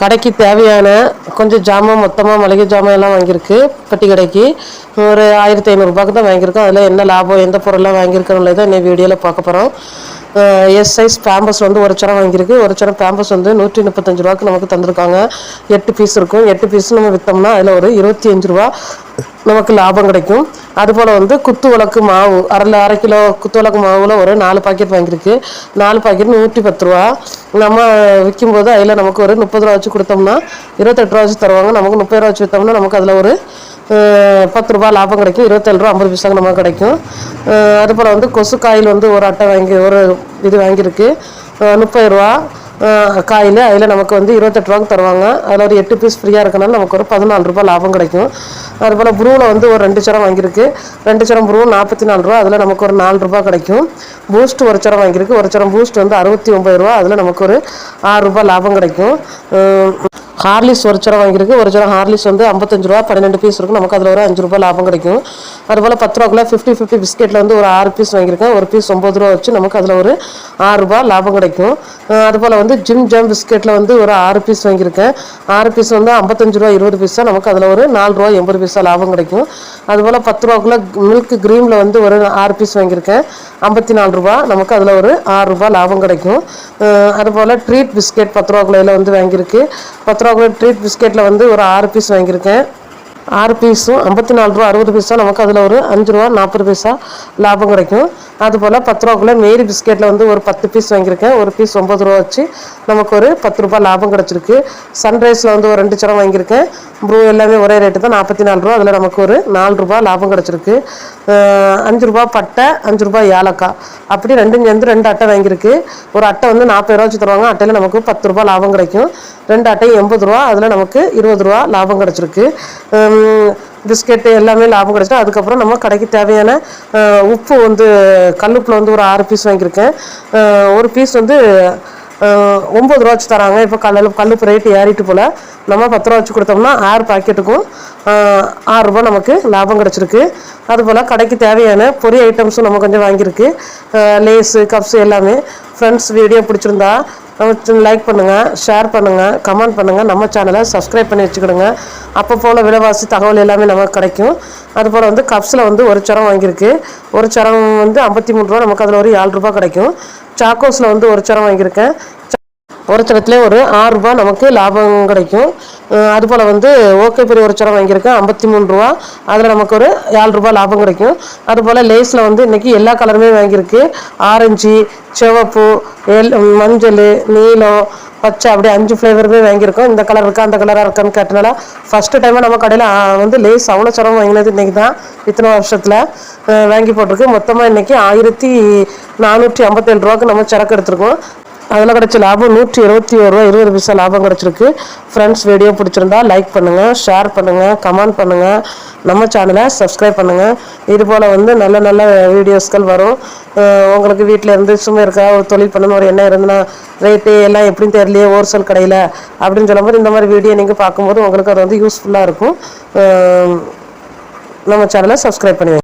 கடைக்கு தேவையான கொஞ்சம் ஜாமான் மொத்தமாக மளிகை ஜாமான் எல்லாம் வாங்கியிருக்கு. பெட்டி கடைக்கு. ஒரு ஆயிரத்தி ஐநூறுரூபாக்கு தான் வாங்கியிருக்கோம். அதில் என்ன லாபம் எந்த பொருள்லாம் வாங்கியிருக்கோம்ல தான் இன்னும் வீடியோவில் பார்க்க போகிறோம் எஸ் சைஸ் பேம்பஸ் வந்து ஒரு சரம் வாங்கியிருக்கு. ஒரு சரம் பேம்பஸ் வந்து நூற்றி முப்பத்தஞ்சு ரூபாய்க்கு நமக்கு தந்திருக்காங்க. எட்டு பீஸ் இருக்கும். எட்டு பீஸ் நம்ம விற்றோம்னா அதில் ஒரு இருபத்தி அஞ்சு ரூபா நமக்கு லாபம் கிடைக்கும். அதுபோல் வந்து குத்து விளக்கு மாவு அரை அரை கிலோ குத்து விளக்கு மாவில் ஒரு நாலு பாக்கெட் வாங்கியிருக்கு. நாலு பாக்கெட் நூற்றி பத்து ரூபா. நம்ம விற்கும்போது அதில் நமக்கு ஒரு முப்பது ரூபா வச்சு கொடுத்தோம்னா இருபத்தெட்டு ரூபா வச்சு தருவாங்க. நமக்கு முப்பது ரூபா வச்சு விற்றோம்னா நமக்கு அதில் ஒரு பத்து ரூபா லாபம் கிடைக்கும். இருபத்தேழு ரூபா ஐம்பது பைசாங்க நமக்கு கிடைக்கும். அதுபோல் வந்து கொசு காயில் வந்து ஒரு அட்டை வாங்கி ஒரு இது வாங்கியிருக்கு. முப்பது ரூபா காயில். அதில் நமக்கு வந்து இருபத்தெட்டு ரூபாய்க்கு தருவாங்க. அதில் ஒரு எட்டு பீஸ் ஃப்ரீயாக இருக்கனால நமக்கு ஒரு பதினாலு ரூபாய் லாபம் கிடைக்கும். அதுபோல் ப்ரூவில் வந்து ஒரு ரெண்டு சரம் வாங்கியிருக்கு. ரெண்டு சரம் ப்ரூ நாற்பத்தி நாலு ரூபா. அதில் நமக்கு ஒரு நாலு ரூபா கிடைக்கும். பூஸ்ட் ஒரு சரம் வாங்கியிருக்கு. ஒரு சரம் பூஸ்ட் வந்து அறுபத்தி ஒம்பது ரூபா. அதில் நமக்கு ஒரு ஆறு ரூபா லாபம் கிடைக்கும். ஹார்லிஸ் ஒரு சுரம் வாங்கியிருக்கு ஒரு சரம் ஹார்லிஸ் வந்து ஐம்பத்தஞ்சு ரூபா பன்னெண்டு பீஸ் இருக்கும். நமக்கு அதில் ஒரு அஞ்சு ரூபா லாபம் கிடைக்கும். அதுபோல் பத்து ரூபாக்குள்ள ஃபிஃப்டி ஃபிஃப்டி பிஸ்கெட்டில் வந்து ஒரு ஆறு பீஸ் வாங்கியிருக்கேன். ஒரு பீஸ் ஒம்பது ரூபா வச்சு நமக்கு அதில் ஒரு ஆறு ரூபா லாபம் கிடைக்கும். அதுபோல் வந்து ஜிம் ஜாம் பிஸ்கெட்டில் வந்து ஒரு ஆறு பீஸ் வாங்கியிருக்கேன். ஆறு பீஸ் வந்து ஐம்பத்தஞ்சு ரூபா இருபது பீஸா நமக்கு அதில் ஒரு நாலு ரூபா எண்பது பீஸாக லாபம் கிடைக்கும். அதுபோல் பத்து ரூபாக்குள்ள மில்க் க்ரீமில் வந்து ஒரு ஆறு பீஸ் வாங்கியிருக்கேன். ஐம்பத்தி நாலு ரூபா நமக்கு அதில் ஒரு ஆறு ரூபா லாபம் கிடைக்கும். அதுபோல் ட்ரீட் பிஸ்கெட் பத்து ரூபாக்குள்ளையில் வந்து வாங்கியிருக்கு. பத்து ரூபாக்குள்ள ட்ரீட் பிஸ்கெட்டில் வந்து ஒரு ஆறு பீஸ் வாங்கியிருக்கேன். ஆறு பீஸும் ஐம்பத்தி நாலு ரூபா அறுபது பைசா நமக்கு அதில் ஒரு அஞ்சு ரூபா நாற்பது பைசா லாபம் கிடைக்கும். அதுபோல் பத்து ரூபாக்குள்ள மேரி பிஸ்கெட்டில் வந்து ஒரு பத்து பீஸ் வாங்கியிருக்கேன். ஒரு பீஸ் ஒம்பது ரூபா வச்சு நமக்கு ஒரு பத்து ரூபா லாபம் கிடச்சிருக்கு. சன்ரைஸில் வந்து ஒரு ரெண்டு சரம் வாங்கியிருக்கேன். ப்ரூ எல்லாமே ஒரே ரேட்டு தான். நாற்பத்தி நாலு ரூபா. அதில் நமக்கு ஒரு நாலு ரூபா லாபம் கிடச்சிருக்கு. அஞ்சு ரூபா பட்டை அஞ்சு ரூபாய் ஏலக்காய். அப்படி ரெண்டும் சேர்ந்து ரெண்டு அட்டை வாங்கியிருக்கு. ஒரு அட்டை வந்து நாற்பது ரூபா வச்சு தருவாங்க. அட்டையில் நமக்கு பத்து ரூபா லாபம் கிடைக்கும். ரெண்டு அட்டையும் எண்பது ரூபா. அதில் நமக்கு இருபது ரூபா லாபம் கிடச்சிருக்கு. பிஸ்கெட்டு எல்லாமே லாபம் கிடச்சிட்டு அதுக்கப்புறம் நம்ம கடைக்கு தேவையான உப்பு வந்து கல்லுப்பில் வந்து ஒரு ஆறு பீஸ் வாங்கியிருக்கேன். ஒரு பீஸ் வந்து ஒம்பது ரூபா வச்சு தராங்க. இப்போ கல்ல கல்லுப்பு ரேட்டு ஏறிட்டு போல். நம்ம பத்து ரூபா வச்சு கொடுத்தோம்னா ஆறு பாக்கெட்டுக்கும் ஆறுரூபா நமக்கு லாபம் கிடச்சிருக்கு. அதுபோல் கடைக்கு தேவையான பொரி ஐட்டம்ஸும் நம்ம கொஞ்சம் வாங்கியிருக்கு. லேஸு கப்ஸு எல்லாமே. ஃப்ரெண்ட்ஸ் வீடியோ பிடிச்சிருந்தா லைக் பண்ணுங்கள் ஷேர் பண்ணுங்கள் கமெண்ட் பண்ணுங்கள் நம்ம சேனலை சப்ஸ்கிரைப் பண்ணி வச்சுக்கிடுங்க. அப்போ போல் விலைவாசி தகவல் எல்லாமே நமக்கு கிடைக்கும். அதுபோல் வந்து கப்ஸில் வந்து ஒரு சரம் வாங்கியிருக்கு. ஒரு சரம் வந்து ஐம்பத்தி மூணு ரூபா நமக்கு அதில் ஒரு ஏழு ரூபா கிடைக்கும். சாக்கோஸில் வந்து ஒரு சரம் வாங்கியிருக்கேன். ஒரு சரத்துலேயே ஒரு ஆறுரூபா நமக்கு லாபம் கிடைக்கும். அதுபோல் வந்து ஓகே பெரிய ஒரு சுரம் வாங்கியிருக்கேன் ஐம்பத்தி மூணு ரூபா. அதில் நமக்கு ஒரு ஏழு ரூபா லாபம் கிடைக்கும். அதுபோல் லேஸில் வந்து இன்றைக்கி எல்லா கலருமே வாங்கியிருக்கு. ஆரஞ்சு சிவப்பு எல் மஞ்சள் நீலம் பச்சை அப்படி அஞ்சு ஃப்ளேவருமே வாங்கியிருக்கோம். இந்த கலர் இருக்கா அந்த கலராக இருக்கான்னு கேட்டனால ஃபஸ்ட்டு டைமாக நம்ம கடையில் வந்து லேஸ் அவ்வளோ சுரம் வாங்கினது இன்றைக்கி தான் இத்தனை வருஷத்தில் வாங்கி போட்டிருக்கு மொத்தமாக இன்றைக்கி ஆயிரத்தி நானூற்றி ஐம்பத்தேழு ரூபாய்க்கு நம்ம சரக்கு எடுத்திருக்கோம். அதில் கிடச்ச லாபம் நூற்றி இருபத்தி ஒரு ரூபா இருபது பைசா லாபம் கிடச்சிருக்கு. ஃப்ரெண்ட்ஸ் வீடியோ பிடிச்சிருந்தா லைக் பண்ணுங்கள் ஷேர் பண்ணுங்கள் கமெண்ட் பண்ணுங்கள் நம்ம சேனலை சப்ஸ்கிரைப் பண்ணுங்கள் இது போல் வந்து நல்ல நல்ல வீடியோஸ்கள் வரும். உங்களுக்கு வீட்டில் இருந்து சும்மா இருக்கா ஒரு தொழில் பண்ணணும் ஒரு எண்ணம் இருந்துன்னா ரேட்டு எல்லாம் எப்படின்னு தெரியலையே ஹோல்சேல் கடையில் அப்படின்னு சொல்லும்போது இந்த மாதிரி வீடியோ நீங்கள் பார்க்கும்போது உங்களுக்கு அது வந்து யூஸ்ஃபுல்லாக இருக்கும். நம்ம சேனலை சப்ஸ்கிரைப் பண்ணுவேன்